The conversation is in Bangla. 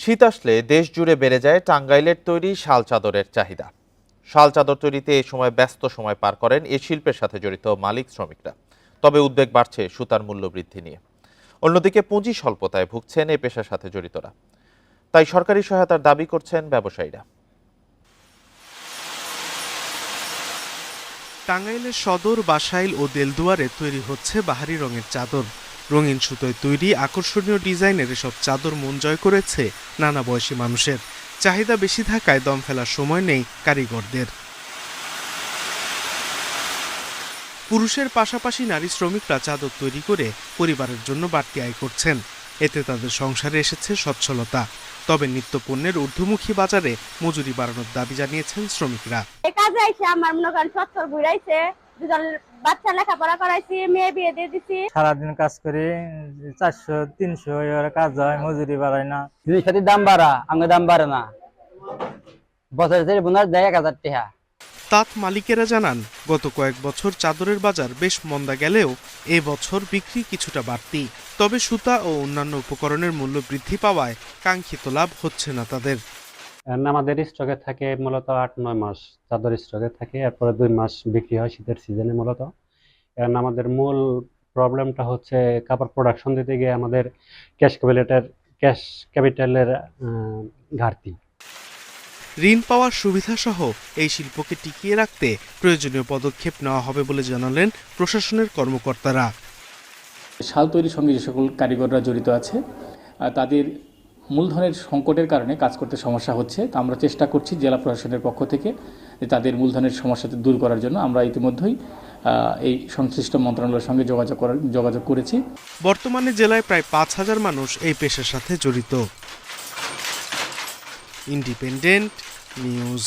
শীত আসলে দেশ জুড়ে বেড়ে যায় টাঙ্গাইলের তৈরি শাল চাদরের চাহিদা। শাল চাদর তৈরিতে এই সময় ব্যস্ত সময় পার করেন এই শিল্পের সাথে জড়িত মালিক শ্রমিকরা। তবে উদ্বেগ বাড়ছে সুতার মূল্য বৃদ্ধি নিয়ে। অন্যদিকে পুঁজি স্বল্পতায় ভুগছেন এই পেশার সাথে জড়িতরা। তাই সরকারি সহায়তার দাবি করছেন ব্যবসায়ীরা। টাঙ্গাইলের সদর, বাসাইল ও দেলদুয়ারে তৈরি হচ্ছে বাহারি রঙের চাদর। রঙিন সুতোয় তৈরি আকর্ষণীয় ডিজাইনের এসব চাদর মন জয় করেছে নানা বয়সী মানুষের। চাহিদা বেশি থাকায় দম ফেলার সময় নেই কারিগরদের। পুরুষের পাশাপাশি নারী শ্রমিকরা চাদর তৈরি করে পরিবারের জন্য বাড়তি আয় করছেন। এতে তাদের সংসারে এসেছে সচ্ছলতা। তবে নিত্য পণ্যের ঊর্ধ্বমুখী বাজারে মজুরি বাড়ানোর দাবি জানিয়েছেন শ্রমিকরা। আমার মনে করেন সত্তর ঘুরাইছে দুজন বাচ্চা লেখাপড়া করাইছি মেয়ে বিয়ে দিয়ে দিছি। সারাদিন কাজ করি চারশো তিনশো কাজ হয় মজুরি বাড়ায় না। জিনিসপাতির দাম বাড়া দাম বাড়ে না। বোনাস দেয় এক হাজার টাকা তাঁত মালিকেরা জানান গত কয়েক বছর চাদরের বাজার বেশ মন্দা গেলেও এ বছর বিক্রি কিছুটা বাড়তি। তবে সুতা ও অন্যান্য উপকরণের মূল্য বৃদ্ধি পাওয়ায় কাঙ্ক্ষিত লাভ হচ্ছে না তাদের। আমাদের স্টকে থাকে মূলত আট নয় মাস। চাদর স্টকে থাকে এরপরে দুই মাস বিক্রি হয় শীতের সিজনে মূলত। And আমাদের মূল প্রবলেমটা হচ্ছে কাপড় প্রোডাকশন দিতে গিয়ে আমাদের ক্যাশ ক্যাপিটালের ক্যাশ ক্যাপিটালের ঘাটতি। ঋণ পাওয়ার সুবিধা সহ এই শিল্পকে টিকিয়ে রাখতে প্রয়োজনীয় পদক্ষেপ নেওয়া হবে বলে জানালেন প্রশাসনের কর্মকর্তারা। শাল তৈরির সঙ্গে যে সকল কারিগররা জড়িত আছে তাদের মূলধনের সংকটের কারণে কাজ করতে সমস্যা হচ্ছে। তা আমরা চেষ্টা করছি জেলা প্রশাসনের পক্ষ থেকে তাদের মূলধনের সমস্যা দূর করার জন্য। আমরা ইতিমধ্যেই এই সংশ্লিষ্ট মন্ত্রণালয়ের সঙ্গে যোগাযোগ করার, যোগাযোগ করেছি। বর্তমানে জেলায় প্রায় পাঁচ হাজার মানুষ এই পেশার সাথে জড়িত। Independent news